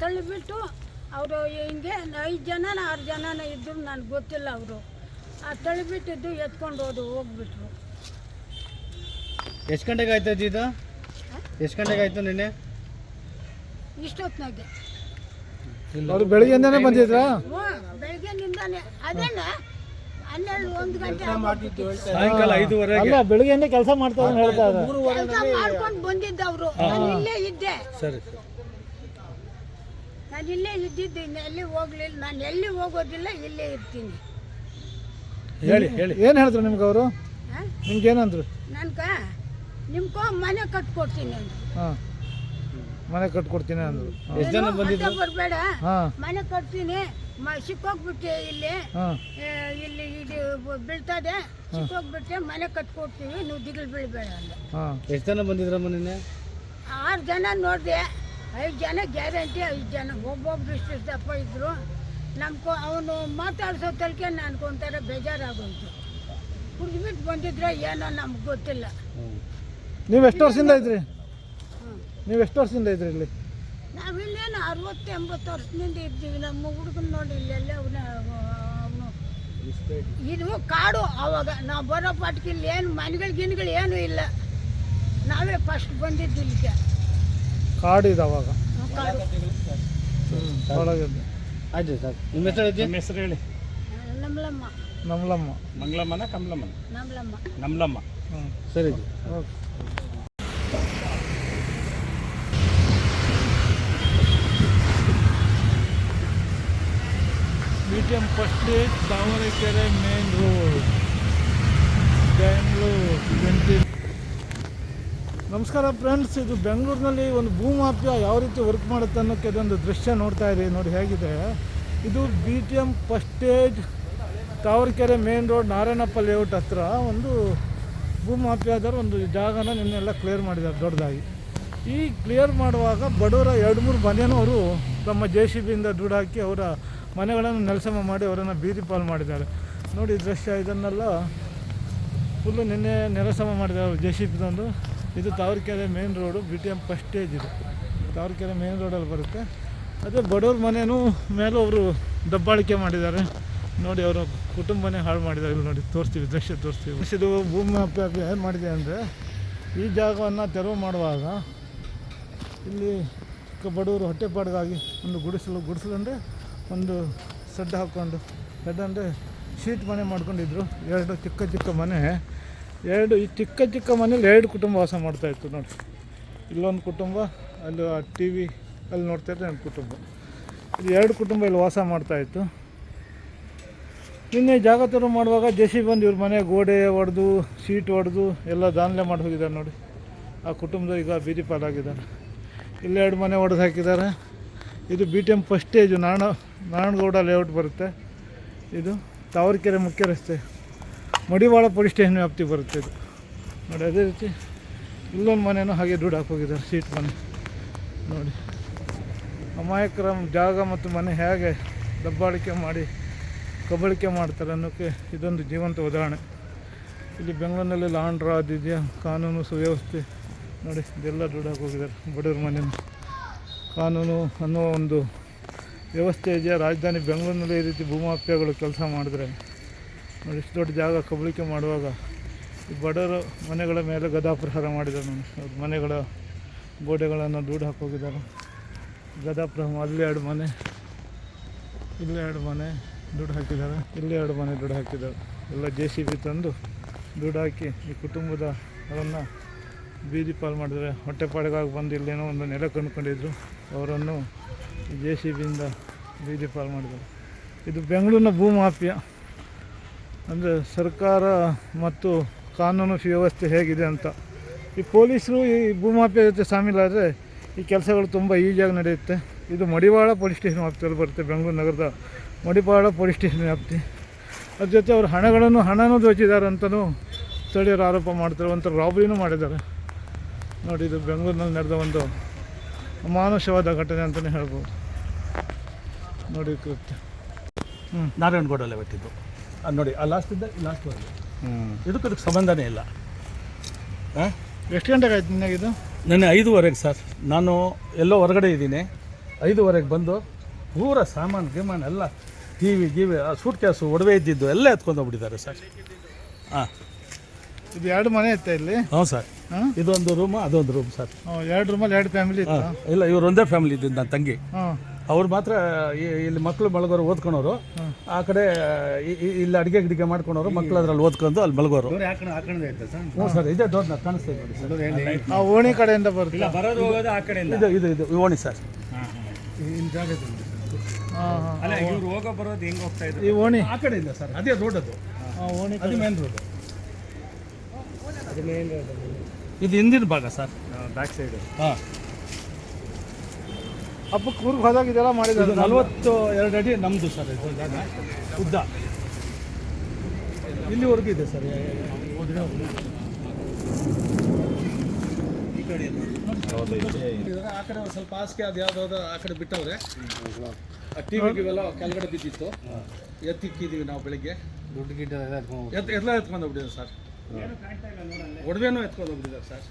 ತಳ್ಳಿಬಿಟ್ಟು ಅವರು ಹಿಂಗೆ ಐದು ಜನ ಆರು ಜನ ಇದ್ದರು ನನಗೆ ಗೊತ್ತಿಲ್ಲ ಅವರು. ಆ ತಳ್ಳಿಬಿಟ್ಟಿದ್ದು ಎತ್ಕೊಂಡು ಹೋದು ಹೋಗ್ಬಿಟ್ರು. ಎಷ್ಟು ಗಂಟೆಗೆ ಆಯ್ತು ಅಜ್ಜಿ ಇದು? ಎಷ್ಟು ಗಂಟೆಗೆ ಆಯ್ತು ನಿನ್ನೆ? ಇಷ್ಟೊತ್ತಿನಾಗೆ ಅವ್ರು ಬೆಳಗ್ಗೆಯಿಂದನೇ ಬಂದಿದ್ರಾ? ಹ್ಞೂ ಬೆಳಗ್ಗೆನಿಂದಾನೆ ಅದೇನೆ? ಹನ್ನೆರಡು ಒಂದು ಗಂಟೆ ಸಾಯಂಕಾಲ ಐದುವರೆಗೆ. ಅಲ್ಲ ಬೆಳಗ್ಗೆಯಿಂದ ಕೆಲಸ ಮಾಡ್ತಾ ಇದ್ದಾನೆ ಹೇಳ್ತಾ ಇದ್ದಾರೆ ಕೆಲಸ ಮಾಡ್ಕೊಂಡು ಬಂದಿದ್ದವರು ನಾನು ಇಲ್ಲೇ ಇದ್ದೆ. ಸರಿ. ನಾನು ಇಲ್ಲೇ ಇದ್ದಿದ್ದು ಇನ್ನು ಎಲ್ಲಿ ಹೋಗ್ಲಿಲ್ಲ. ನಾನು ಎಲ್ಲಿ ಹೋಗೋದಿಲ್ಲ ಇಲ್ಲೇ ಇರ್ತೀನಿ. ಹೇಳಿ ಹೇಳಿ. ಏನು ಹೇಳಿದ್ರು ನಿಮ್ಗೆ ಅವರು? ಹಾಂ ನಿಮ್ಗೆ ಏನಂದ್ರು? ನನ್ಕ ನಿಮ್ಕೋ ಮನೆ ಕಟ್ಕೊಡ್ತೀನಿ ಅಂದ್ರು. ಹಾಂ. ಮನೆ ಕಟ್ಕೊಡ್ತೀನಿ ಅಂದ್ರು. ಎಷ್ಟು ಜನ ಬಂದಿದ್ರು? ಬರಬೇಡ. ಹಾಂ. ಮನೆ ಕಟ್ತೀನಿ. ಮ ಸಿಕ್ಕೋಗ್ಬಿಟ್ಟೆ ಇಲ್ಲಿ. ಹಾಂ. ಇಲ್ಲಿ ಇದು ಬ- ಬೀಳ್ತದೆ ಸಿಕ್ಕೋಗ್ಬಿಟ್ಟೆ ಮನೆ ಕಟ್ಕೊಡ್ತೀವಿ ನೀವು ದಿಗಿಲ್ ಬೀಳ್ಬೇಡ ಅಂದ. ಹಾಂ. ಎಷ್ಟು ಜನ ಬಂದಿದ್ರಮ್ಮ ನಿನ್ನೆ? ಆರು ಜನ ನೋಡಿದೆ. ಐದು ಜನ ಗ್ಯಾರಂಟಿ ಐದು ಜನ ಒಬ್ಬೊಬ್ರು ಇಷ್ಟು ದಪ್ಪ ಇದ್ರು. ನಮ್ಕೊ ಅವನು ಮಾತಾಡ್ಸೋ ತಲಕೆ ಒಂಥರ ಬೇಜಾರಾಗೋಯ್ತು. ಕುಡಿದ್ಬಿಟ್ಟು ಬಂದಿದ್ರೆ ಏನೋ ನಮ್ಗೆ ಗೊತ್ತಿಲ್ಲ. ನೀವು ಎಷ್ಟು ವರ್ಷದಿಂದ ಇದ್ರಿ? ನೀವು ಎಷ್ಟು ವರ್ಷದಿಂದ ಇದ್ರಿ ಇಲ್ಲಿ? ನಾವಿಲ್ಲೇನು ಅರವತ್ತು ಎಂಬತ್ತು ವರ್ಷದಿಂದ ಇದ್ದೀವಿ. ನಮ್ಮ ಹುಡುಗನ ನೋಡಿ ಇಲ್ಲೆಲ್ಲ ಅವನ ಅವನು ಇದು ಕಾಡು ಅವಾಗ. ನಾವು ಬರೋ ಪಾಟ್ಗೆ ಇಲ್ಲಿ ಏನು ಮನೆಗಳು ಗಿನ್ಗಳು ಏನೂ ಇಲ್ಲ. ನಾವೇ ಫಸ್ಟ್ ಬಂದಿದ್ದು ಇಲ್ಲಿಗೆ. ಕಾಡು ಇದೆ ಅವಾಗ. ಕಾಡು ಒಳಗೆ ಆಯ್ತು ಸರ್. ನಿಮ್ಮ ಹೆಸರು ನಿಮ್ಮ ಹೆಸರು ಹೇಳಿ. ನಮ್ಲಮ್ಮ. ನಮ್ಲಮ್ಮ. ಮಂಗ್ಲಮ್ಮನ ಕಮಲಮ್ಮನ? ನಮ್ಲಮ್ಮ. ನಮ್ಲಮ್ಮ. ಹ್ಞೂ ಸರಿ okay. B T M first date Davanagere main road Bengaluru twenty ನಮಸ್ಕಾರ ಫ್ರೆಂಡ್ಸ್ ಇದು ಬೆಂಗಳೂರಿನಲ್ಲಿ ಒಂದು ಭೂಮಾಫಿಯಾ ಯಾವ ರೀತಿ ವರ್ಕ್ ಮಾಡುತ್ತೆ ಅನ್ನೋಕ್ಕೆ ಇದೊಂದು ದೃಶ್ಯ ನೋಡ್ತಾ ಇದ್ದೀವಿ ನೋಡಿ ಹೇಗಿದೆ. ಇದು B T M first stage Tavarekere main road Narayanappa layout ಹತ್ರ ಒಂದು ಭೂಮಾಪ್ಯಾದವರು ಒಂದು ಜಾಗನ ನಿನ್ನೆಲ್ಲ ಕ್ಲಿಯರ್ ಮಾಡಿದ್ದಾರೆ, ದೊಡ್ಡದಾಗಿ. ಈ ಕ್ಲಿಯರ್ ಮಾಡುವಾಗ ಬಡವರ ಎರಡು ಮೂರು ಮನೆಯವರು ತಮ್ಮ ಜೆ ಸಿ ಬಿಯಿಂದ ದುಡ್ಡು ಹಾಕಿ ಅವರ ಮನೆಗಳನ್ನು ನೆಲಸಮ ಮಾಡಿ ಅವರನ್ನು ಬೀದಿ ಪಾಲು ಮಾಡಿದ್ದಾರೆ. ನೋಡಿ ದೃಶ್ಯ ಇದನ್ನೆಲ್ಲ ಫುಲ್ಲು ನಿನ್ನೆ ನೆಲಸಮ ಮಾಡಿದ್ದಾರೆ ಜೆ ಸಿ ಬಿದೊಂದು ಇದು Tavarekere main road B T M first stage ಇದು. ತಾವರೆಕೆರೆ ಮೇನ್ ರೋಡಲ್ಲಿ ಬರುತ್ತೆ. ಅದೇ ಬಡವ್ರ ಮನೆಯೂ ಮೇಲೂ ಅವರು ದಬ್ಬಾಳಿಕೆ ಮಾಡಿದ್ದಾರೆ. ನೋಡಿ ಅವರು ಕುಟುಂಬನೇ ಹಾಳು ಮಾಡಿದ್ದಾರೆ. ಇಲ್ಲಿ ನೋಡಿ, ತೋರಿಸ್ತೀವಿ, ದೃಶ್ಯ ತೋರಿಸ್ತೀವಿ. ಇದು ಭೂಮಿ ಏನು ಮಾಡಿದೆ ಅಂದರೆ, ಈ ಜಾಗವನ್ನು ತೆರವು ಮಾಡುವಾಗ ಇಲ್ಲಿ ಚಿಕ್ಕ ಬಡವರು ಹೊಟ್ಟೆಪಾಡಿಗಾಗಿ ಒಂದು ಗುಡಿಸಲು ಗುಡಿಸಲು ಅಂದರೆ ಒಂದು ಸೆಡ್ ಹಾಕ್ಕೊಂಡು ಸೆಡ್ ಅಂದರೆ ಶೀಟ್ ಮನೆ ಮಾಡ್ಕೊಂಡಿದ್ರು. ಎರಡು ಚಿಕ್ಕ ಚಿಕ್ಕ ಮನೆ. ಎರಡು ಈ ಚಿಕ್ಕ ಚಿಕ್ಕ ಮನೇಲಿ ಎರಡು ಕುಟುಂಬ ವಾಸ ಮಾಡ್ತಾಯಿತ್ತು ನೋಡಿ. ಇಲ್ಲೊಂದು ಕುಟುಂಬ, ಅಲ್ಲಿ ಟಿ ವಿ ಅಲ್ಲಿ ನೋಡ್ತಾ ಇದ್ರೆ ಒಂದು ಕುಟುಂಬ. ಇದು ಎರಡು ಕುಟುಂಬ ಇಲ್ಲಿ ವಾಸ ಮಾಡ್ತಾಯಿತ್ತು ನಿನ್ನೆ ಜಾಗ ತರು ಮಾಡುವಾಗ ಜೆ ಸಿ ಬಂದು ಇವ್ರ ಮನೆ ಗೋಡೆ ಒಡೆದು, ಸೀಟ್ ಒಡೆದು ಎಲ್ಲ ದಾನ್ಲೆ ಮಾಡಿ ಹೋಗಿದ್ದಾರೆ ನೋಡಿ. ಆ ಕುಟುಂಬದ ಈಗ ಬೀದಿ ಪಾಲಾಗಿದ್ದಾರೆ ಎರಡು ಮನೆ ಒಡೆದು ಹಾಕಿದ್ದಾರೆ. ಇದು B T M first stage ನಾಣ Narayanagowda layout ಬರುತ್ತೆ. ಇದು ತಾವರೆಕೆರೆ ಮುಖ್ಯ ರಸ್ತೆ. ಮಡಿವಾಳ ಪೊಲೀಸ್ ಸ್ಟೇಷನ್ ವ್ಯಾಪ್ತಿ ಬರುತ್ತೆ ಇದು. ನೋಡಿ, ಅದೇ ರೀತಿ ಇಲ್ಲೊಂದು ಮನೆಯೂ ಹಾಗೆ ದುಡ್ಡು ಹಾಕೋಗಿದ್ದಾರೆ ಸೀಟ್ ಮನೆ. ನೋಡಿ, ಅಮಾಯಕರ ಜಾಗ ಮತ್ತು ಮನೆ ಹೇಗೆ ದಬ್ಬಾಳಿಕೆ ಮಾಡಿ ಕಬಳಿಕೆ ಮಾಡ್ತಾರೆ ಅನ್ನೋಕ್ಕೆ ಇದೊಂದು ಜೀವಂತ ಉದಾಹರಣೆ. ಇಲ್ಲಿ ಬೆಂಗಳೂರಿನಲ್ಲಿ ಲಾಂಡ್ರ ಅದಿದೆಯಾ ಕಾನೂನು ಸುವ್ಯವಸ್ಥೆ. ನೋಡಿ, ಇದೆಲ್ಲ ದುಡ್ಡು ಹಾಕೋಗಿದ್ದಾರೆ ಬಡವ್ರ ಮನೆ ಕಾನೂನು ಅನ್ನೋ ಒಂದು ವ್ಯವಸ್ಥೆ ಇದೆಯಾ? ರಾಜಧಾನಿ ಬೆಂಗಳೂರಿನಲ್ಲಿ ಈ ರೀತಿ ಭೂಮಾಫಿಯಾಗಳು ಕೆಲಸ ಮಾಡಿದ್ರೆ ನೋಡಿ, ಇಷ್ಟು ದೊಡ್ಡ ಜಾಗ ಕಬಳಿಕೆ ಮಾಡುವಾಗ ಈ ಬಡವರು ಮನೆಗಳ ಮೇಲೆ ಗದಾಪ್ರಹಾರ ಮಾಡಿದ್ದಾರೆ ನೋಡಿ. ಅವ್ರ ಮನೆಗಳ ಗೋಡೆಗಳನ್ನು ದೂಡು ಹಾಕೋಗಿದ್ದಾರೆ. ಗದಾಪ್ರಹಾರ ಅಲ್ಲಿ ಎರಡು ಮನೆ, ಇಲ್ಲಿ ಎರಡು ಮನೆ ದುಡ್ಡು ಹಾಕಿದ್ದಾರೆ. ಇಲ್ಲಿ ಎರಡು ಮನೆ ದುಡ್ಡು ಹಾಕಿದ್ದಾರೆ. ಎಲ್ಲ ಜೆ ಸಿ ಬಿ ತಂದು ದುಡ್ಡು ಹಾಕಿ ಈ ಕುಟುಂಬದ ಅವರನ್ನು ಬೀದಿ ಪಾಲು ಮಾಡಿದರೆ ಹೊಟ್ಟೆಪಾಡಿಗಾಗಿ ಬಂದು ಇಲ್ಲೇನೋ ಒಂದು ನೆಲ ಕಂಡುಕೊಂಡಿದ್ರು. ಅವರನ್ನು ಜೆ ಸಿ ಬಿಯಿಂದ ಬೀದಿ ಪಾಲು ಮಾಡಿದ್ದಾರೆ. ಇದು ಬೆಂಗಳೂರಿನ ಭೂಮಾಫಿಯಾ. ಅಂದರೆ ಸರ್ಕಾರ ಮತ್ತು ಕಾನೂನು ವ್ಯವಸ್ಥೆ ಹೇಗಿದೆ ಅಂತ. ಈ ಪೊಲೀಸರು ಈ ಭೂಮಾಫಿಯ ಜೊತೆ ಶಾಮೀಲಾದರೆ ಈ ಕೆಲಸಗಳು ತುಂಬ ಈಜಿಯಾಗಿ ನಡೆಯುತ್ತೆ. ಇದು ಮಡಿವಾಳ ಪೊಲೀಸ್ ಸ್ಟೇಷನ್ ವ್ಯಾಪ್ತಿಯಲ್ಲಿ ಬರುತ್ತೆ, ಬೆಂಗಳೂರು ನಗರದ ಮಡಿವಾಳ ಪೊಲೀಸ್ ಸ್ಟೇಷನ್ ವ್ಯಾಪ್ತಿ. ಅದ್ರ ಜೊತೆ ಅವರು ಹಣಗಳನ್ನು, ಹಣನೂ ದೋಚಿದ್ದಾರೆ ಅಂತಲೂ ಸ್ಥಳೀಯರು ಆರೋಪ ಮಾಡ್ತಾರೆ. ಒಂಥರ ರಾಬರಿನೂ ಮಾಡಿದ್ದಾರೆ. ನೋಡಿ, ಇದು ಬೆಂಗಳೂರಿನಲ್ಲಿ ನಡೆದ ಒಂದು ಅಮಾನುಷವಾದ ಘಟನೆ ಅಂತಲೇ ಹೇಳ್ಬೋದು. ನೋಡಿ, ಕೃತ್ಯ. ನಾರಾಯಣಗೌಡಲ್ಲೇ ಬಿಟ್ಟಿದ್ದು ಅದು ನೋಡಿ ಆ ಲಾಸ್ಟ್ ಇದ್ದ ಲಾಸ್ಟ್ ವರೆಗೆ ಹ್ಞೂ ಇದಕ್ಕೂ ಅದಕ್ಕೆ ಸಂಬಂಧನೇ ಇಲ್ಲ. ಎಷ್ಟು ಗಂಟೆಗೆ ಆಯ್ತು ನಿನ್ನೆ ಇದು? ನೆನ್ನೆ ಐದುವರೆಗೆ ಸರ್. ನಾನು ಎಲ್ಲೋ ಹೊರಗಡೆ ಇದ್ದೀನಿ. ಐದುವರೆಗೆ ಬಂದು ಪೂರ ಸಾಮಾನು ಗಿಮಾನು ಎಲ್ಲ ಟಿ ವಿ ಗಿವಿ ಸೂಟ್ ಕ್ಯಾಸು ಒಡವೆ ಇದ್ದಿದ್ದು ಎಲ್ಲ ಎತ್ಕೊಂಡು ಹೋಗ್ಬಿಟ್ಟಿದ್ದಾರೆ ಸರ್. ಹಾಂ ಇದು ಎರಡು ಮನೆ ಇತ್ತ ಇಲ್ಲಿ? ಹ್ಞೂ ಸರ್. ಹಾಂ? ಇದೊಂದು ರೂಮು ಅದೊಂದು ರೂಮ್ ಸರ್. ಎರಡು ರೂಮಲ್ಲಿ ಎರಡು ಫ್ಯಾಮಿಲಿ ಹಾಂ ಇಲ್ಲ ಇವ್ರು ಒಂದೇ ಫ್ಯಾಮಿಲಿ ಇದ್ದಿದ್ದು ನನ್ನ ತಂಗಿ. ಹಾಂ. ಅವ್ರು ಮಾತ್ರ ಈ- ಇಲ್ಲಿ ಮಕ್ಕಳು ಮಲಗೋರು ಓದ್ಕೊಳೋರು. ಆ ಕಡೆ ಇಲ್ಲಿ ಅಡುಗೆ ಗಿಡಿಗೆ ಮಾಡ್ಕೊಳೋರು ಮಕ್ಕಳು ಅದ್ರಲ್ಲಿ ಓದ್ಕೊಂಡು ಅಲ್ಲಿ ಮಲಗೋರು. ಹ್ಞೂ ಸರ್ ಇದೇ ದೊಡ್ಡ ಕಾಣಿಸ್ತಾ ನೋಡಿ ಸರ್. ಓಣಿ ಕಡೆಯಿಂದ ಬರುತ್ತೆ. ಬರೋದು ಹೋಗೋದು ಆ ಕಡೆಯಿಂದ. ಇದು ಇದು ಇದು ಓಣಿ ಸರ್. ಇಲ್ಲಿ ಅಲ್ಲ ಇವ್ರು ಹೋಗೋ ಬರೋದು ಹೆಂಗೆ ಹೋಗ್ತಾ ಇದ್ರು? ಈ ಓಣಿ. ಆ ಕಡೆಯಿಂದ ಸರ್ ಅದೇ ರೋಡ್ ಅದು ಓಣಿ ಅದು ಮೇನ್ ರೋಡ್ ಅದು ಮೇನ್ ಇದು ಹಿಂದಿನ ಭಾಗ ಸರ್. ಬ್ಯಾಕ್ ಸೈಡ್ ಹಾಂ. ಹಬ್ಬಕ್ಕೆ ಊರಿಗೆ ಹೋದಾಗ ಇದೆಲ್ಲ ಮಾಡಿದರೆ ಮಾಡಿದ್ದಾರೆ ನಲವತ್ತು ಎರಡು ಅಡಿ ನಮ್ಮದು ಸರ್ ಇದು ಜಾಗ. ಉದ್ದ. ಇಲ್ಲಿವರೆಗೂ ಇದೆ ಸರ್. ಈ ಕಡೆ ಆ ಕಡೆ ಒಂದು ಸ್ವಲ್ಪ ಹಾಸಿಗೆ ಅದು ಯಾವುದಾದ್ರು ಆ ಕಡೆ ಬಿಟ್ಟವ್ರೆ. ಟಿ ವಿ ಇವೆಲ್ಲ ಕೆಳಗಡೆ ಬಿದ್ದಿತ್ತು. ಎತ್ತಿಕ್ಕಿದ್ದೀವಿ ನಾವು ಬೆಳಿಗ್ಗೆ. ದುಡ್ಡು ಗಿಡ್ಡ ಎಲ್ಲ ಎತ್ಕೊಂಡು ಎತ್ ಎಲ್ಲ ಎತ್ಕೊಂಡು ಹೋಗ್ಬಿಟ್ಟಿದ್ದಾರೆ ಸರ್. ಒಡವೆನೂ ಎತ್ಕೊಂಡು ಹೋಗ್ಬಿಟ್ಟಿದ್ದಾರೆ ಸರ್.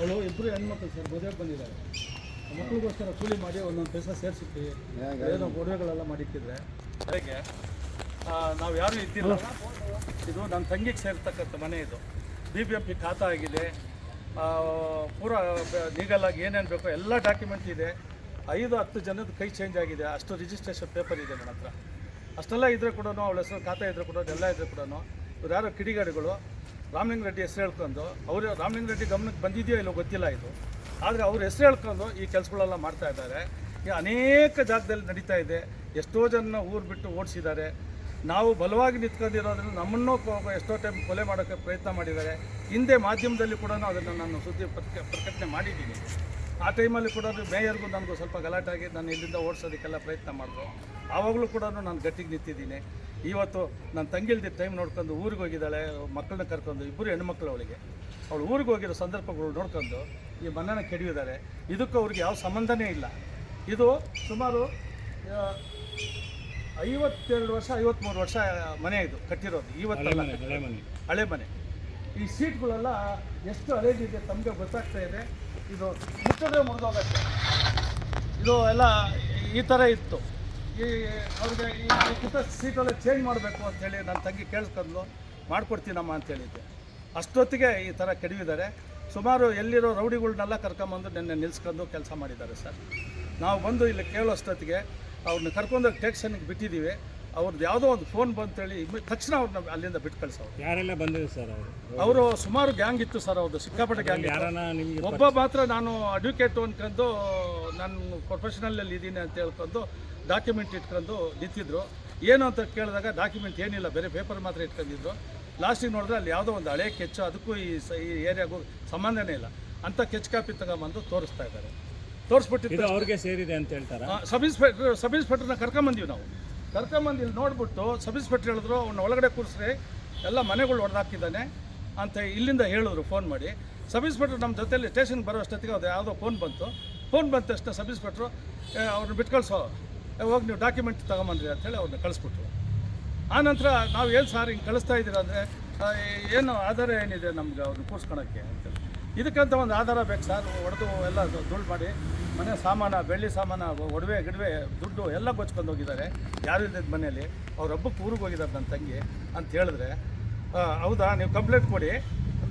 ಅವಳು ಇಬ್ಬರು ಹೆಣ್ಮಕ್ಳು ಸರ್ ಮದುವೆ ಬಂದಿದ್ದಾರೆ. ಮಕ್ಕಳಿಗೋಸ್ಕರ ಕೂಲಿ ಮಾಡಿ ಒಂದೊಂದು ಪೈಸಾ ಸೇರಿಸಿರ್ತೀವಿ ಏನೋ ಗೊಡವೆಗಳೆಲ್ಲ ಮಾಡಿಟ್ಟಿದ್ರೆ. ಅದಕ್ಕೆ ನಾವು ಯಾರೂ ಇದ್ದಿಲ್ಲ. ಇದು ನನ್ನ ತಂಗಿಗೆ ಸೇರ್ತಕ್ಕಂಥ ಮನೆ ಇದು. ಬಿ ಬಿ ಎಂ ಪಿ ಖಾತಾ ಆಗಿದೆ. ಪೂರ ಲೀಗಲ್ ಆಗಿ ಏನೇನು ಬೇಕೋ ಎಲ್ಲ ಡಾಕ್ಯುಮೆಂಟ್ ಇದೆ. ಐದು ಹತ್ತು ಜನದ ಕೈ ಚೇಂಜ್ ಆಗಿದೆ. ಅಷ್ಟು ರಿಜಿಸ್ಟ್ರೇಷನ್ ಪೇಪರ್ ಇದೆ ನನ್ನ ಹತ್ರ. ಅಷ್ಟೆಲ್ಲ ಇದ್ರೆ ಕೂಡ ಅವಳ ಹೆಸರು ಖಾತೆ ಇದ್ರೆ ಕೂಡ ಎಲ್ಲ ಇದ್ರೆ ಕೂಡ ಇವ್ರು ಯಾರೋ ಕಿಡಿಗಾಡಿಗಳು ರಾಮಲಿಂಗ ರೆಡ್ಡಿ ಹೆಸರು ಹೇಳ್ಕೊಂಡು ಅವರು ರಾಮಲಿಂಗ ರೆಡ್ಡಿ ಗಮನಕ್ಕೆ ಬಂದಿದೆಯೋ ಇಲ್ಲೋ ಗೊತ್ತಿಲ್ಲ ಇದು. ಆದರೆ ಅವ್ರ ಹೆಸರು ಹೇಳ್ಕೊಂಡು ಈ ಕೆಲಸಗಳೆಲ್ಲ ಮಾಡ್ತಾ ಇದ್ದಾರೆ. ಅನೇಕ ಜಾಗದಲ್ಲಿ ನಡೀತಾ ಇದೆ. ಎಷ್ಟೋ ಜನ ಊರು ಬಿಟ್ಟು ಓಡಿಸಿದ್ದಾರೆ. ನಾವು ಬಲವಾಗಿ ನಿಂತ್ಕೊಂಡಿರೋದ್ರಿಂದ ನಮ್ಮನ್ನು ಎಷ್ಟೋ ಟೈಮ್ ಕೊಲೆ ಮಾಡೋಕ್ಕೆ ಪ್ರಯತ್ನ ಮಾಡಿದ್ದಾರೆ. ಹಿಂದೆ ಮಾಧ್ಯಮದಲ್ಲಿ ಕೂಡ ಅದನ್ನು ನಾನು ಸುದ್ದಿ ಪ್ರಕ ಪ್ರಕಟಣೆ ಮಾಡಿದ್ದೀನಿ. ಆ ಟೈಮಲ್ಲಿ ಕೂಡ ಮೇಯರ್ಗೂ ನನಗೂ ಸ್ವಲ್ಪ ಗಲಾಟೆ ಆಗಿ ನಾನು ಇಲ್ಲಿಂದ ಓಡಿಸೋದಕ್ಕೆಲ್ಲ ಪ್ರಯತ್ನ ಮಾಡಿದ್ರು ಆವಾಗಲೂ ಕೂಡ ನಾನು ಗಟ್ಟಿಗೆ ನಿಂತಿದ್ದೀನಿ. ಇವತ್ತು ನನ್ನ ತಂಗಿಲ್ದಿ ಟೈಮ್ ನೋಡ್ಕೊಂಡು ಊರಿಗೆ ಹೋಗಿದ್ದಾಳೆ ಮಕ್ಕಳನ್ನ ಕರ್ಕೊಂಡು ಇಬ್ಬರು ಹೆಣ್ಮಕ್ಳು ಅವಳಿಗೆ. ಅವಳು ಊರಿಗೆ ಹೋಗಿರೋ ಸಂದರ್ಭಗಳು ನೋಡ್ಕೊಂಡು ಈ ಮನ್ನನ ಕೆಡವಿದ್ದಾರೆ ಇದಕ್ಕೂ ಅವ್ರಿಗೆ ಯಾವ ಸಂಬಂಧನೇ ಇಲ್ಲ. ಇದು ಸುಮಾರು ಐವತ್ತೆರಡು ವರ್ಷ ಐವತ್ತ್ಮೂರು ವರ್ಷ ಮನೆ ಇದು ಕಟ್ಟಿರೋದು. ಇವತ್ತಲ್ಲ ಹಳೆ ಮನೆ. ಹಳೆ ಮನೆ. ಈ ಸೀಟ್ಗಳೆಲ್ಲ ಎಷ್ಟು ಹಳೇದಿದೆ ತಮಗೆ ಗೊತ್ತಾಗ್ತಾ ಇದೆ. ಇದು ಮುಟ್ಟದೇ ಮುರಿದೋಗತ್ತೆ. ಇದು ಎಲ್ಲ ಈ ಥರ ಇತ್ತು. ಈ ಅವ್ರಿಗೆ ಈ ಕಿತ್ತ ಸೀಟೆಲ್ಲ ಚೇಂಜ್ ಮಾಡಬೇಕು ಅಂಥೇಳಿ ನನ್ನ ತಂಗಿ ಕೇಳಿಸ್ಕೊಂಡು ಮಾಡಿಕೊಡ್ತೀನಮ್ಮ ಅಂತೇಳಿದ್ದೆ ಅಷ್ಟೊತ್ತಿಗೆ ಈ ಥರ ಕೆಡವಿದ್ದಾರೆ. ಸುಮಾರು ಎಲ್ಲಿರೋ ರೌಡಿಗಳನ್ನೆಲ್ಲ ಕರ್ಕೊಂಬಂದು ನಿನ್ನೆ ನಿಲ್ಸ್ಕೊಂಡು ಕೆಲಸ ಮಾಡಿದ್ದಾರೆ ಸರ್. ನಾವು ಬಂದು ಇಲ್ಲಿ ಕೇಳೋಷ್ಟೊತ್ತಿಗೆ ಅವ್ರನ್ನ ಕರ್ಕೊಂಡೋಗಿ ಟೆಕ್ಸನ್ಗೆ ಬಿಟ್ಟಿದ್ದೀವಿ. ಅವ್ರದ್ದು ಯಾವುದೋ ಒಂದು ಫೋನ್ ಬಂತೇಳಿ ಹೇಳಿ ತಕ್ಷಣ ಅವ್ರನ್ನ ಅಲ್ಲಿಂದ ಬಿಟ್ಟು ಕಳ್ಸೋರು. ಯಾರೆಲ್ಲ ಬಂದಿದೆ ಸರ್ ಅವರು? ಅವರು ಸುಮಾರು ಗ್ಯಾಂಗ್ ಇತ್ತು ಸರ್ ಅವ್ರದ್ದು ಸಿಕ್ಕಾಪಟ್ಟೆ ಗ್ಯಾಂಗ್ ಯಾರನ್ನ ನಿಮಗೆ ಒಬ್ಬ ಮಾತ್ರ ನಾನು ಅಡ್ವೊಕೇಟ್ ಅನ್ಕೊಂಡು ನಾನು ಪ್ರೊಫೆಷನಲ್ಲಲ್ಲಿ ಇದ್ದೀನಿ ಅಂತ ಹೇಳ್ಕೊಂಡು ಡಾಕ್ಯುಮೆಂಟ್ ಇಟ್ಕೊಂಡು ನಿಂತಿದ್ರು. ಏನು ಅಂತ ಕೇಳಿದಾಗ ಡಾಕ್ಯುಮೆಂಟ್ ಏನಿಲ್ಲ ಬೇರೆ ಪೇಪರ್ ಮಾತ್ರ ಇಟ್ಕೊಂಡಿದ್ರು. ಲಾಸ್ಟಿಗೆ ನೋಡಿದ್ರೆ ಅಲ್ಲಿ ಯಾವುದೋ ಒಂದು ಹಳೆ ಕೆಚ್ಚು ಅದಕ್ಕೂ ಈ ಸ ಈ ಏರಿಯಾಗೂ ಸಂಬಂಧನೇ ಇಲ್ಲ. ಅಂತ ಕೆಚ್ ಕಾಪಿ ತಗೊಂಬಂದು ತೋರಿಸ್ತಾ ಇದ್ದಾರೆ. ತೋರಿಸ್ಬಿಟ್ಟಿದ್ದು ಅವ್ರಿಗೆ ಸೇರಿದೆ ಅಂತ ಹೇಳ್ತಾರೆ? ಸಬ್ ಇನ್ಸ್ಪೆಕ್ಟರ್ ಸಬ್ ಇನ್ಸ್ಪೆಕ್ಟರ್ನ ಕರ್ಕೊಂಬಂದೀವಿ ನಾವು. ಕರ್ಕೊಂಬಂದು ಇಲ್ಲಿ ನೋಡ್ಬಿಟ್ಟು ಸಬ್ ಇನ್ಸ್ಪೆಕ್ಟರ್ ಹೇಳಿದ್ರು, ಅವ್ನ ಒಳಗಡೆ ಕೂರಿಸ್ರಿ, ಎಲ್ಲ ಮನೆಗಳು ಹೊಡೆದಾಕಿದ್ದಾನೆ ಅಂತ ಇಲ್ಲಿಂದ ಹೇಳಿದ್ರು ಫೋನ್ ಮಾಡಿ. ಸಬ್ ಇನ್ಸ್ಪೆಕ್ಟರ್ ನಮ್ಮ ಜೊತೆಯಲ್ಲಿ ಸ್ಟೇಷನ್ಗೆ ಬರೋ ಅಷ್ಟೊತ್ತಿಗೆ ಅದು ಯಾವುದೋ ಫೋನ್ ಬಂತು. ಫೋನ್ ಬಂದ ತಕ್ಷಣ ಸಬ್ ಇನ್ಸ್ಪೆಕ್ಟ್ರು ಅವ್ರನ್ನ ಬಿಟ್ಟು ಕಳಿಸೋ ಹೋಗಿ ನೀವು ಡಾಕ್ಯುಮೆಂಟ್ ತೊಗೊಂಬಂದ್ರಿ ಅಂತೇಳಿ ಅವ್ರನ್ನ ಕಳಿಸ್ಬಿಟ್ರು. ಆನಂತರ ನಾವು ಏನು ಸಾರ್ ಹಿಂಗೆ ಕಳಿಸ್ತಾ ಇದ್ದೀರ ಅಂದರೆ ಏನು ಆಧಾರ ಏನಿದೆ ನಮ್ಗೆ ಅವ್ರನ್ನ ಕೂರಿಸ್ಕೊಳಕ್ಕೆ? ಅಂತೇಳಿ ಇದಕ್ಕಂತ ಒಂದು ಆಧಾರ ಬೇಕು ಸರ್. ಹೊಡೆದು ಎಲ್ಲ ದುಡ್ಡು ಮಾಡಿ. ಮನೆ ಸಾಮಾನ, ಬೆಳ್ಳಿ ಸಾಮಾನ, ಒಡವೆ, ಗಿಡವೆ, ದುಡ್ಡು ಎಲ್ಲ ಕೊಚ್ಕೊಂಡು ಹೋಗಿದ್ದಾರೆ. ಯಾರು ಇಲ್ಲದ ಮನೆಯಲ್ಲಿ. ಅವ್ರ ಹಬ್ಬಕ್ಕೆ ಊರಿಗೆ ಹೋಗಿದ್ದಾರೆ ನನ್ನ ತಂಗಿ ಅಂತ ಹೇಳಿದ್ರೆ ಹೌದಾ? ನೀವು ಕಂಪ್ಲೇಂಟ್ ಕೊಡಿ.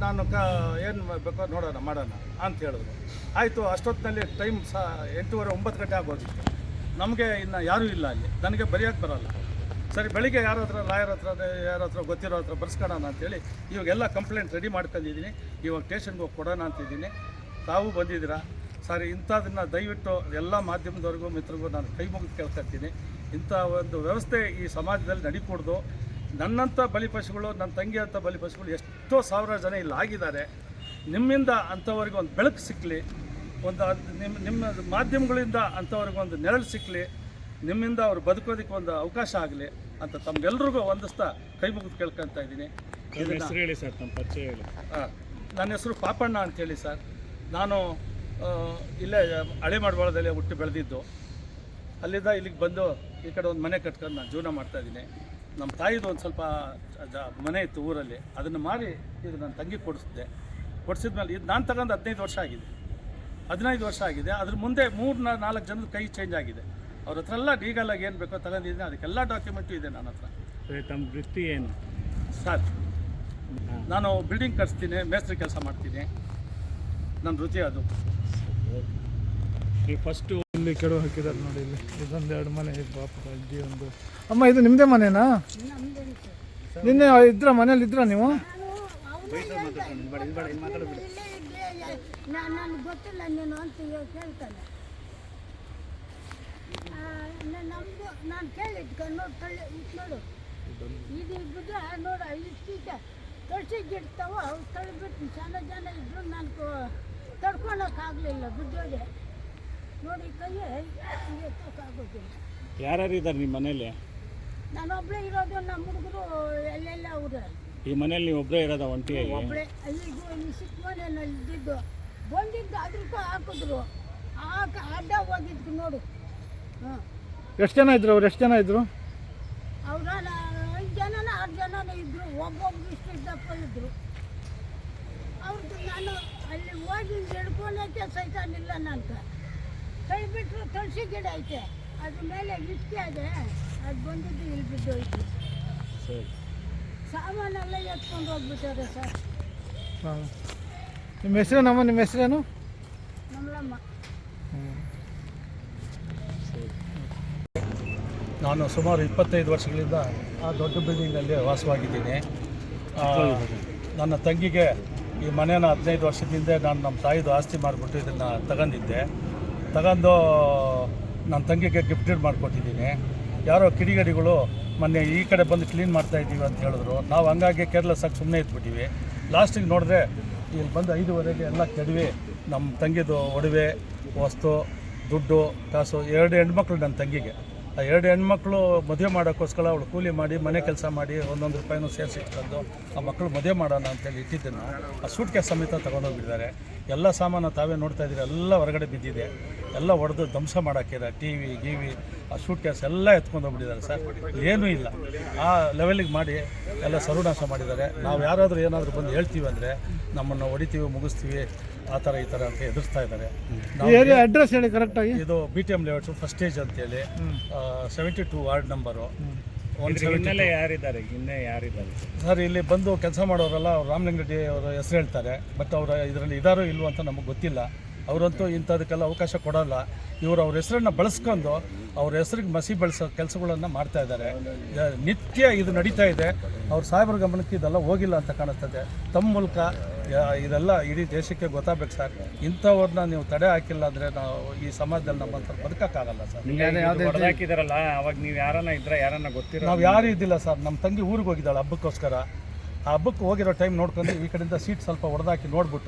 ನಾನು ಕ ಏನು ಬೇಕೋ ನೋಡೋಣ, ಮಾಡೋಣ, ಅಂತ ಹೇಳಿದ್ರು. ಆಯಿತು, ಅಷ್ಟೊತ್ತಿನಲ್ಲಿ ಟೈಮ್ ಸಹ ಎಂಟೂವರೆ, ಒಂಬತ್ತು ಗಂಟೆ ಆಗೋಗಿತ್ತು ನಮಗೆ ಇನ್ನು ಯಾರೂ ಇಲ್ಲ ಅಲ್ಲಿ. ನನಗೆ ಬರೆಯೋಕ್ಕೆ ಬರೋಲ್ಲ. ಸರಿ, ಬೆಳಿಗ್ಗೆ ಯಾರ ಹತ್ರ ಲಾಯರ್ ಹತ್ರ ಯಾರ ಹತ್ರ ಗೊತ್ತಿರೋ ಹತ್ರ ಬರ್ಸ್ಕೊಳೋಣ ಅಂತೇಳಿ ಇವಾಗೆಲ್ಲ ಕಂಪ್ಲೇಂಟ್ ರೆಡಿ ಮಾಡ್ಕೊಂಡಿದ್ದೀನಿ. ಇವಾಗ ಸ್ಟೇಷನ್ಗೆ ಹೋಗಿ ಕೊಡೋಣ ಅಂತಿದ್ದೀನಿ. ತಾವು ಬಂದಿದ್ದೀರಾ? ಸರ್, ಇಂಥದನ್ನು ದಯವಿಟ್ಟು ಎಲ್ಲ ಮಾಧ್ಯಮದವ್ರಿಗೂ, ಮಿತ್ರರಿಗೂ ನಾನು ಕೈ ಮುಗಿದು ಕೇಳ್ಕೊತೀನಿ ಇಂಥ ಒಂದು ವ್ಯವಸ್ಥೆ ಈ ಸಮಾಜದಲ್ಲಿ ನಡೀಕೂಡ್ದು. ನನ್ನಂಥ ಬಲಿಪಶುಗಳು ನನ್ನ ತಂಗಿ ಅಂಥ ಬಲಿಪಶುಗಳು ಎಷ್ಟೋ ಸಾವಿರ ಜನ ಇಲ್ಲಿ ಆಗಿದ್ದಾರೆ. ನಿಮ್ಮಿಂದ ಅಂಥವ್ರಿಗೆ ಒಂದು ಬೆಳಕು ಸಿಕ್ಕಲಿ ಒಂದು ನಿಮ್ಮ ನಿಮ್ಮ ಮಾಧ್ಯಮಗಳಿಂದ ಅಂಥವ್ರಿಗೆ ಒಂದು ನೆರಳು ಸಿಕ್ಕಲಿ ನಿಮ್ಮಿಂದ ಅವ್ರು ಬದುಕೋದಕ್ಕೆ ಒಂದು ಅವಕಾಶ ಆಗಲಿ ಅಂತ ತಮ್ಗೆಲ್ರಿಗೂ ಒಂದಿಸ್ತಾ ಕೈ ಮುಗಿದು ಕೇಳ್ಕೊತಾ ಇದ್ದೀನಿ. ನನ್ನ ಹೆಸರು ಹೇಳಿ ಸರ್ ತಮ್ಮ ಪರಿಚಯ ಹೇಳಿ. ನನ್ನ ಹೆಸರು ಪಾಪಣ್ಣ ಅಂಥೇಳಿ ಸರ್. ನಾನು ಇಲ್ಲೇ ಹಳೆ ಮಾಡಬಾಳದಲ್ಲಿ ಹುಟ್ಟಿ ಬೆಳೆದಿದ್ದು. ಅಲ್ಲಿಂದ ಇಲ್ಲಿಗೆ ಬಂದು ಈ ಕಡೆ ಒಂದು ಮನೆ ಕಟ್ಕೊಂಡು ನಾನು ಜೀವನ ಮಾಡ್ತಾ ಇದ್ದೀನಿ. ನಮ್ಮ ತಾಯಿದು ಒಂದು ಸ್ವಲ್ಪ ಮನೆ ಇತ್ತು ಊರಲ್ಲಿ. ಅದನ್ನು ಮಾರಿ ಇದು ನನ್ನ ತಂಗಿ ಕೊಡಿಸಿದ್ದೆ. ಕೊಡಿಸಿದ್ಮೇಲೆ ಇದು ನಾನು ತಗೊಂಡು ಹದಿನೈದು ವರ್ಷ ಆಗಿದೆ. ಹದಿನೈದು ವರ್ಷ ಆಗಿದೆ. ಅದ್ರ ಮುಂದೆ ಮೂರು ನಾಲ್ಕು ಜನದ ಕೈ ಚೇಂಜ್ ಆಗಿದೆ. ಅವ್ರ ಹತ್ರ ಎಲ್ಲ ಲೀಗಲಾಗಿ ಏನು ಬೇಕೋ ತಗೊಂಡಿದ್ದೀನಿ. ಅದಕ್ಕೆಲ್ಲ ಡಾಕ್ಯುಮೆಂಟು ಇದೆ ನನ್ನ ಹತ್ರ. ತಮ್ಮ ವೃತ್ತಿ ಏನು? ಸರ್ ನಾನು ಬಿಲ್ಡಿಂಗ್ ಕಟ್ಸ್ತೀನಿ ಮೇಸ್ತ್ರಿ ಕೆಲಸ ಮಾಡ್ತೀನಿ. ನನ್ನ ವೃತ್ತಿ ಅದು. ಈ ಫಸ್ಟು ಇಲ್ಲಿ ಕೆಡವು ಹಾಕಿದ್ದಾರೆ ನೋಡಿ ಇಲ್ಲಿ. ಇದೊಂದು ಎರಡು ಮನೆ ಇದೆ ಪಾಪ ಅಜ್ಜಿ ಒಂದು. ಅಮ್ಮ ಇದು ನಿಮ್ಮದೇ ಮನೆನಾ? ನಿನ್ನೆ ಇದ್ರ ಮನೇಲಿ ಇದ್ರ ನೀವು? ನಾನು ಗೊತ್ತಿಲ್ಲ ನೀನು ಅಂತ ಇವಾಗ ಕೇಳ್ತಾನೆ ಆ, ನ- ನಮ್ದು ನಾನು ಕೇಳಿದ್ಕ ನೋಡು ತಳ್ಳಿ ಇದ್ ನೋಡು. ಇದು ಬಿದ್ರೆ ನೋಡು ಇಷ್ಟೀಗ ತೊಳ್ಸಿ ಗಿಡ್ತಾವ ಅವು ತಳ್ಳಿಬಿಟ್ಟು ಸಣ್ಣ ಜನ ಇದ್ರು ನನಗೆ ತಡ್ಕೊಳಕ್ಕಾಗಲಿಲ್ಲ ಬಿದ್ದೋದೆ ನೋಡಿ ಕೈಯೇ ಎತ್ತಕ್ಕಾಗೋದಿಲ್ಲ ಯಾರ್ಯಾರು ಇದ್ದಾರೆ ನಿಮ್ಮ ಮನೇಲಿ ನಾನೊಬ್ಬಳೇ ಇರೋದು ನಮ್ಮ ಹುಡುಗರು ಎಲ್ಲೆಲ್ಲ ಅವ್ರೆ ಈ ಮನೇಲಿ ನೀವು ಒಬ್ಬರೇ ಇರೋದ ಒಂಟಿಯಾಗಿ ಒಬ್ಬಳೆ ಈಗ ಚಿಕ್ಕ ಮನೆಯಲ್ಲಿ ಇದ್ದಿದ್ದು ಬಂದಿದ್ದು ಅದ್ರಕ್ಕೂ ಹಾಕಿದ್ರು. ಆಗ ಅಡ್ಡ ಹೋಗಿದ್ಕು ನೋಡು. ಹಾಂ ಎಷ್ಟು ಜನ ಇದ್ರು ಅವ್ರು? ಎಷ್ಟು ಜನ ಇದ್ರು? ಅವ್ರ ಐದು ಜನನ ಆರು ಜನನೇ ಇದ್ದರು ಒಬ್ಬೊಬ್ರು ಇಷ್ಟು ಇದ್ದಪ್ಪ ಇದ್ದರು ಅವ್ರದ್ದು ನಾನು ಅಲ್ಲಿ ಹೋಗಿ ಹಿಡ್ಕೊಳ್ಳೋಕ್ಕೆ ಸಹಿತ ನಿಲ್ಲನಂತ ನಂತ. ಬಿಟ್ಟರು ತುಳಸಿ ಗಿಡ ಐತೆ. ಅದ್ರ ಮೇಲೆ ಇಟ್ಕೆ ಇದೆ. ಅದು ಬಂದಿದ್ದು ಇಲ್ಲಿ ಬಿದ್ದೋಯ್ತು. ಸರಿ. ಸಾಮಾನೆಲ್ಲ ಎತ್ಕೊಂಡು ಹೋಗ್ಬಿಟ್ಟಾರೆ ಸರ್. ಹಾಂ. ನಿಮ್ಮ ಹೆಸರೇನಮ್ಮ ನಿಮ್ಮ ಹೆಸರೇನು? ನಮ್ಮಳಮ್ಮ ನಾನು ಸುಮಾರು ಇಪ್ಪತ್ತೈದು ವರ್ಷಗಳಿಂದ ಆ ದೊಡ್ಡ ಬಿಲ್ಡಿಂಗಲ್ಲಿ ವಾಸವಾಗಿದ್ದೀನಿ. ನನ್ನ ತಂಗಿಗೆ ಈ ಮನೇನ ಹದಿನೈದು ವರ್ಷದಿಂದ ನಾನು ನಮ್ಮ ತಾಯಿದು ಆಸ್ತಿ ಮಾಡಿಬಿಟ್ಟು ಇದನ್ನು ತಗೊಂಡಿದ್ದೆ. ತಗೊಂಡು ನನ್ನ ತಂಗಿಗೆ ಗಿಫ್ಟೆಡ್ ಮಾಡಿಕೊಟ್ಟಿದ್ದೀನಿ. ಯಾರೋ ಕಿಡಿಗಡಿಗಳು ಮೊನ್ನೆ ಈ ಕಡೆ ಬಂದು ಕ್ಲೀನ್ ಮಾಡ್ತಾ ಇದ್ದೀವಿ ಅಂತ ಹೇಳಿದ್ರು. ನಾವು ಹಂಗಾಗಿ ಕೇರ್ಲೆಸ್ಸಾಗಿ ಸುಮ್ಮನೆ ಇದ್ಬಿಟ್ಟಿವಿ ಲಾಸ್ಟಿಗೆ ನೋಡಿದ್ರೆ ಇಲ್ಲಿ ಬಂದು ಐದುವರೆಗೆ ಎಲ್ಲ ಕೆಡವಿ, ನಮ್ಮ ತಂಗಿದು ಒಡವೆ, ವಸ್ತು, ದುಡ್ಡು, ಕಾಸು, ಎರಡು ಹೆಣ್ಮಕ್ಳು ನನ್ನ ತಂಗಿಗೆ. ಎರಡು ಹೆಣ್ಮಕ್ಳು ಮದುವೆ ಮಾಡೋಕ್ಕೋಸ್ಕರ ಅವಳು ಕೂಲಿ ಮಾಡಿ, ಮನೆ ಕೆಲಸ ಮಾಡಿ ಒಂದೊಂದು ರೂಪಾಯಿನೂ ಸೇರಿಸಿ ಇಟ್ಕೊಂಡು ಆ ಮಕ್ಕಳು ಮದುವೆ ಮಾಡೋಣ ಅಂತೇಳಿ ಇಟ್ಟಿದ್ದನ್ನು ಆ ಸೂಟ್ ಕೇಸ್ ಸಮೇತ ತೊಗೊಂಡೋಗಿದ್ದಾರೆ ಎಲ್ಲ ಸಾಮಾನು ತಾವೇ ನೋಡ್ತಾ ಇದ್ದೀರಿ, ಎಲ್ಲ ಹೊರಗಡೆ ಬಿದ್ದಿದೆ. ಎಲ್ಲ ಹೊಡೆದು ಧ್ವಂಸ ಮಾಡೋಕ್ಕಿದೆ ಟಿ ವಿ, ಗಿವಿ, ಆ ಸೂಟ್ ಕೇಸ್ ಎಲ್ಲ ಎತ್ಕೊಂಡು ಹೋಗ್ಬಿಟ್ಟಿದ್ದಾರೆ ಸರ್. ಏನೂ ಇಲ್ಲ. ಆ ಲೆವೆಲಿಗೆ ಮಾಡಿ ಎಲ್ಲ ಸರ್ವನಾಶ ಮಾಡಿದ್ದಾರೆ. ನಾವು ಯಾರಾದರೂ ಏನಾದರೂ ಬಂದು ಹೇಳ್ತೀವಿ ಅಂದರೆ ನಮ್ಮನ್ನು ಹೊಡಿತೀವಿ, ಮುಗಿಸ್ತೀವಿ. ಆ ಥರ ಈ ಥರ ಅಂತ ಎದುರಿಸ್ತಾ ಇದ್ದಾರೆ. ಏರಿಯಾ ಅಡ್ರೆಸ್ ಹೇಳಿ ಕರೆಕ್ಟಾಗಿ ಇದು B T M layouts first stage ಅಂತೇಳಿ. Seventy two ward number one ಯಾರಿದ್ದಾರೆ? ಇನ್ನೇ ಯಾರಿದ್ದಾರೆ? ಸರ್ ಇಲ್ಲಿ ಬಂದು ಕೆಲಸ ಮಾಡೋರೆಲ್ಲ ರಾಮಲಿಂಗ ರೆಡ್ಡಿ ಅವರ ಹೆಸರು ಹೇಳ್ತಾರೆ. ಬಟ್ ಅವರ ಇದರಲ್ಲಿ ಇದಾರೋ ಇಲ್ವೋ ಅಂತ ನಮಗೆ ಗೊತ್ತಿಲ್ಲ. ಅವರಂತೂ ಇಂಥದಕ್ಕೆಲ್ಲ ಅವಕಾಶ ಕೊಡೋಲ್ಲ. ಇವರು ಅವ್ರ ಹೆಸರನ್ನು ಬಳಸ್ಕೊಂಡು ಅವ್ರ ಹೆಸರಿಗೆ ಮಸಿ ಬಳಸೋ ಕೆಲಸಗಳನ್ನು ಮಾಡ್ತಾ ಇದ್ದಾರೆ. ನಿತ್ಯ ಇದು ನಡೀತಾ ಇದೆ. ಅವ್ರ ಸಾಹೇಬ್ರ ಗಮನಕ್ಕೆ ಇದೆಲ್ಲ ಹೋಗಿಲ್ಲ ಅಂತ ಕಾಣಿಸ್ತದೆ ತಮ್ಮ ಮೂಲಕ ಇದೆಲ್ಲ ಇಡೀ ದೇಶಕ್ಕೆ ಗೊತ್ತಾಗಬೇಕು ಸರ್. ಇಂಥವ್ರನ್ನ ನೀವು ತಡೆ ಹಾಕಿಲ್ಲ ಅಂದರೆ ನಾವು ಈ ಸಮಾಜದಲ್ಲಿ ನಮ್ಮ ಹತ್ರ ಬದುಕೋಕ್ಕಾಗಲ್ಲ ಸರ್. ಹಾಕಿದಾರಲ್ಲ ಅವಾಗ ನೀವು ಯಾರನ್ನ ಇದ್ರೆ ಯಾರನ್ನ ಗೊತ್ತಿರೋ ನಾವು ಯಾರು ಇದ್ದಿಲ್ಲ ಸರ್. ನಮ್ಮ ತಂಗಿ ಊರಿಗೆ ಹೋಗಿದ್ದಾಳೆ ಹಬ್ಬಕ್ಕೋಸ್ಕರ. ಆ ಹಬ್ಬಕ್ಕೆ ಹೋಗಿರೋ ಟೈಮ್ ನೋಡ್ಕೊಂಡು ಈ ಕಡೆಯಿಂದ ಸೀಟ್ ಸ್ವಲ್ಪ ಹೊಡೆದಾಕಿ ನೋಡ್ಬಿಟ್ಟು